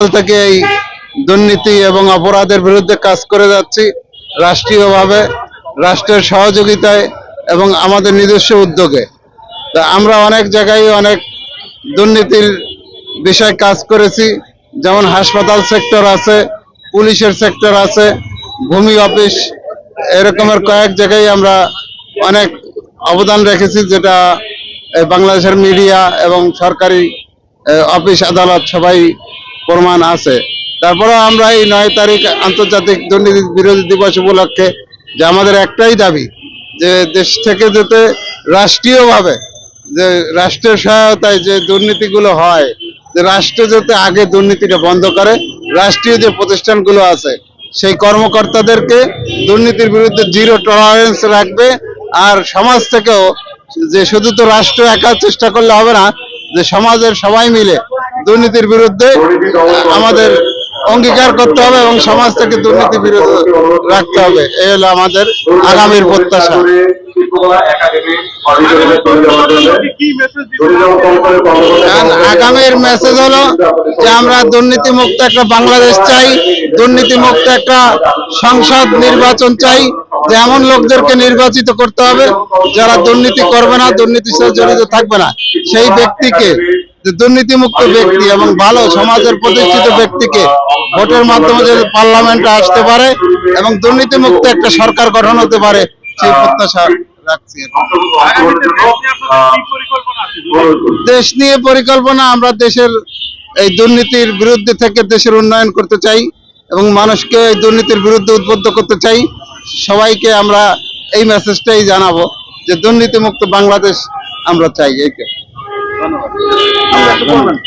থেকে এই দুর্নীতি এবং অপরাধের বিরুদ্ধে কাজ করে যাচ্ছি রাষ্ট্রীয়ভাবে, রাষ্ট্রের সহযোগিতায় এবং আমাদের নিজস্ব উদ্যোগে। তা আমরা অনেক জায়গায় অনেক দুর্নীতির বিষয়ে কাজ করেছি, যেমন হাসপাতাল সেক্টর আছে, পুলিশের সেক্টর আছে, ভূমি অফিস, এরকমের কয়েক জায়গায় আমরা অনেক অবদান রেখেছি, যেটা বাংলাদেশের মিডিয়া এবং সরকারি অফিস, আদালত সবাই প্রমাণ আছে। তারপরে আমরা এই নয় তারিখ আন্তর্জাতিক দুর্নীতি বিরোধী দিবস উপলক্ষে যে আমাদের একটাই দাবি, যে দেশ থেকে যেতে রাষ্ট্রীয়ভাবে যে রাষ্ট্রের সহায়তায় যে দুর্নীতিগুলো হয়, যে রাষ্ট্র যাতে আগে দুর্নীতিটা বন্ধ করে, রাষ্ট্রীয় যে প্রতিষ্ঠানগুলো আছে, সেই কর্মকর্তাদেরকে দুর্নীতির বিরুদ্ধে জিরো টলারেন্স রাখবে আর সমাজ থেকেও যে শুধু তো রাষ্ট্র একা চেষ্টা করলে হবে না, যে সমাজের সবাই মিলে দুর্নীতির বিরুদ্ধে আমাদের অঙ্গীকার করতে হবে এবং সমাজ থেকে দুর্নীতি বিরুদ্ধে রাখতে হবে। এই হলো আমাদের আগামীর প্রত্যাশা। আগামীর মেসেজ হলো যে আমরা দুর্নীতি মুক্ত একটা বাংলাদেশ চাই দুর্নীতি মুক্ত একটা সংসদ নির্বাচন চাই যে এমন লোকদেরকে নির্বাচিত করতে হবে যারা দুর্নীতি করবে না দুর্নীতির সাথে জড়িত থাকবে না। সেই ব্যক্তিকে দুর্নীতিমুক্ত ব্যক্তি এবং ভালো সমাজের প্রতিষ্ঠিত ব্যক্তিকে ভোটের মাধ্যমে যদি পার্লামেন্টে আসতে পারে এবং দুর্নীতিমুক্ত একটা সরকার গঠন হতে পারে, সেই প্রত্যাশা রাখছি দেশ নিয়ে পরিকল্পনা, আমরা দেশের এই দুর্নীতির বিরুদ্ধে থেকে দেশের উন্নয়ন করতে চাই এবং মানুষকে এই দুর্নীতির বিরুদ্ধে উদ্বুদ্ধ করতে চাই। সবাইকে আমরা এই মেসেজটাই জানাব যে দুর্নীতিমুক্ত বাংলাদেশ আমরা চাই। এইটা Bueno, ¿no?